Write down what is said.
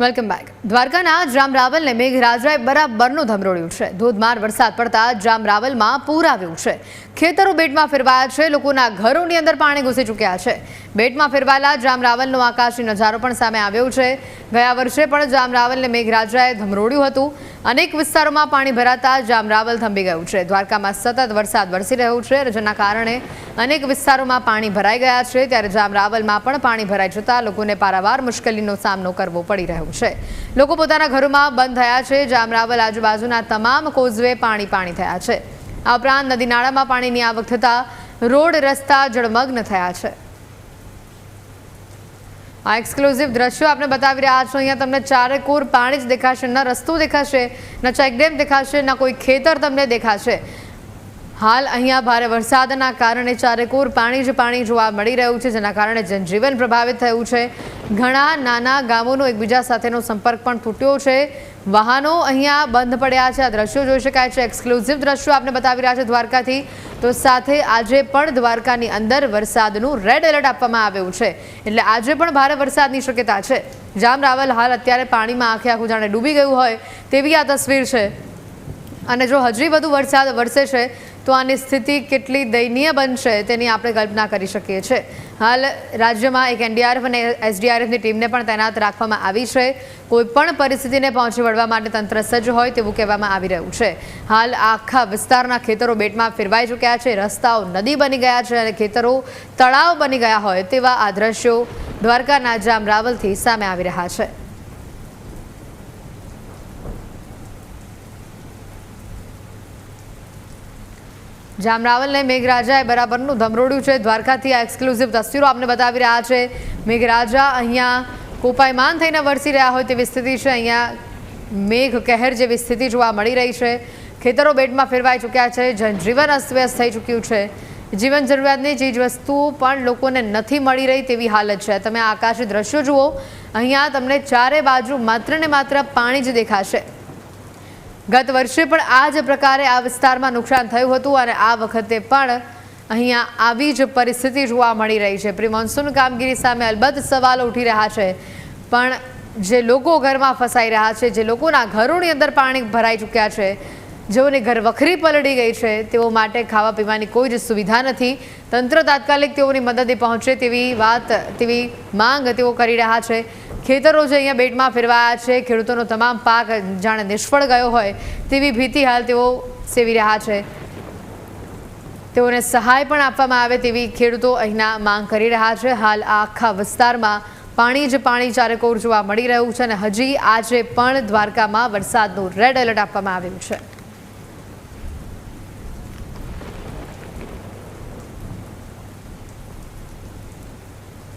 Welcome back દ્વારકાના જામ રાવલને મેઘરાજરાએ બરાબરનું ધમરોળ્યું છે. ધોધમાર વરસાદ પડતા જામ રાવલમાં પૂર આવ્યું છે. ખેતરો બેટમાં ફેરવાયા છે. લોકોના ઘરોની અંદર પાણી ઘૂસી ચૂક્યા છે. બેટમાં ફેરવાયેલા જામ રાવલનો આકાશી નજારો પણ સામે આવ્યો છે. ગયા વર્ષે પણ જામ રાવલને મેઘરાજાએ ધમરોડ્યું હતું. અનેક વિસ્તારોમાં પાણી ભરાતા જામ રાવલ થંભી ગયું છે. દ્વારકામાં સતત વરસાદ વરસી રહ્યો છે જેના કારણે અનેક વિસ્તારોમાં પાણી ભરાઈ ગયા છે. ત્યારે જામ રાવલમાં પણ પાણી ભરાઈ જતા લોકોને પારાવાર મુશ્કેલીનો સામનો કરવો પડી રહ્યો છે. લોકો પોતાના ઘરોમાં બંધ થયા છે. જામ રાવલ આજુબાજુના તમામ કોઝવે પાણી પાણી થયા છે. આ ઉપરાંત નદી નાળામાં પાણીની આવક થતાં રોડ રસ્તા જળમગ્ન થયા છે. આ એક્સક્લુઝિવ દ્રશ્યો આપણે બતાવી રહ્યા છો. અહીંયા તમને ચારે કોર પાણી જ દેખાશે. ન રસ્તો દેખાશે, ન ચેકડેમ દેખાશે, ન કોઈ ખેતર તમને દેખાશે. હાલ અહીંયા ભારે વરસાદના કારણે ચારેકોર પાણી જ પાણી જોવા મળી રહ્યું છે, જેના કારણે જનજીવન પ્રભાવિત થયું છે. ઘણા નાના ગામોનો એકબીજા સાથેનો સંપર્ક પણ તૂટ્યો છે. વાહનો અહીંયા બંધ પડ્યા છે. આ દ્રશ્યો જોઈ શકાય છે. એક્સક્લુઝિવ દ્રશ્યો આપણે બતાવી રહ્યા છે દ્વારકાથી. તો સાથે આજે પણ દ્વારકાની અંદર વરસાદનું રેડ એલર્ટ આપવામાં આવ્યું છે. એટલે આજે પણ ભારે વરસાદની શક્યતા છે. જામ રાવલ હાલ અત્યારે પાણીમાં આખે આખું જાણે ડૂબી ગયું હોય તેવી આ તસવીર છે. અને જો હજી વધુ વરસાદ વરસે છે તો આની સ્થિતિ કેટલી દયનીય બનશે તેની આપણે કલ્પના કરી શકીએ છીએ. હાલ રાજ્યમાં એક એનડીઆરએફ અને એસડીઆરએફની ટીમને પણ તૈનાત રાખવામાં આવી છે. કોઈપણ પરિસ્થિતિને પહોંચી વળવા માટે તંત્ર સજ્જ હોય તેવું કહેવામાં આવી રહ્યું છે. હાલ આખા વિસ્તારના ખેતરો બેટમાં ફેરવાઈ ચૂક્યા છે. રસ્તાઓ નદી બની ગયા છે અને ખેતરો તળાવ બની ગયા હોય તેવા આ દ્રશ્યો દ્વારકાના જામ રાવલથી સામે આવી રહ્યા છે. જામરાવલને મેઘરાજાએ બરાબરનું ધમરોડ્યું છે. દ્વારકાથી આ એક્સક્લુઝિવ તસવીરો આપને બતાવી રહ્યા છે. મેઘરાજા અહીંયા કોપાયમાન થઈને વરસી રહ્યા હોય તેવી સ્થિતિ છે. અહીંયા મેઘ કહેર જેવી સ્થિતિ જોવા મળી રહી છે. ખેતરો બેટમાં ફેરવાઈ ચૂક્યા છે. જનજીવન અસ્તવ્યસ્ત થઈ ચૂક્યું છે. જીવન જરૂરિયાતની ચીજવસ્તુઓ પણ લોકોને નથી મળી રહી તેવી હાલત છે. તમે આકાશી દ્રશ્યો જુઓ. અહીંયા તમને ચારે બાજુ માત્ર ને માત્ર પાણી જ દેખાશે. ગત વર્ષે પણ આ જ પ્રકારે આ વિસ્તારમાં નુકસાન થયું હતું અને આ વખતે પણ અહીંયા આવી જ પરિસ્થિતિ જોવા મળી રહી છે. પ્રી મોન્સૂન કામગીરી સામે અલબત્ત સવાલો ઉઠી રહ્યા છે. પણ જે લોકો ઘરમાં ફસાઈ રહ્યા છે, જે લોકોના ઘરોની અંદર પાણી ભરાઈ ચૂક્યા છે, જેઓની ઘર વખરી પલળી ગઈ છે, તેઓ માટે ખાવા પીવાની કોઈ જ સુવિધા નથી. તંત્ર તાત્કાલિક તેઓની મદદે પહોંચે તેવી વાત, તેવી માંગ તેઓ કરી રહ્યા છે. ખેતરો જે અહીંયા બેટમાં ફેરવાયા છે, ખેડૂતોનો તમામ પાક જાણે નિષ્ફળ ગયો હોય તેવી ભીતિ હાલ તેઓ સેવી રહ્યા છે. તેઓને સહાય પણ આપવામાં આવે તેવી ખેડૂતો અહીંના માંગ કરી રહ્યા છે. હાલ આ આખા વિસ્તારમાં પાણી જ પાણી ચારેકોર જોવા મળી રહ્યું છે અને હજી આજે પણ દ્વારકામાં વરસાદનું રેડ એલર્ટ આપવામાં આવ્યું છે.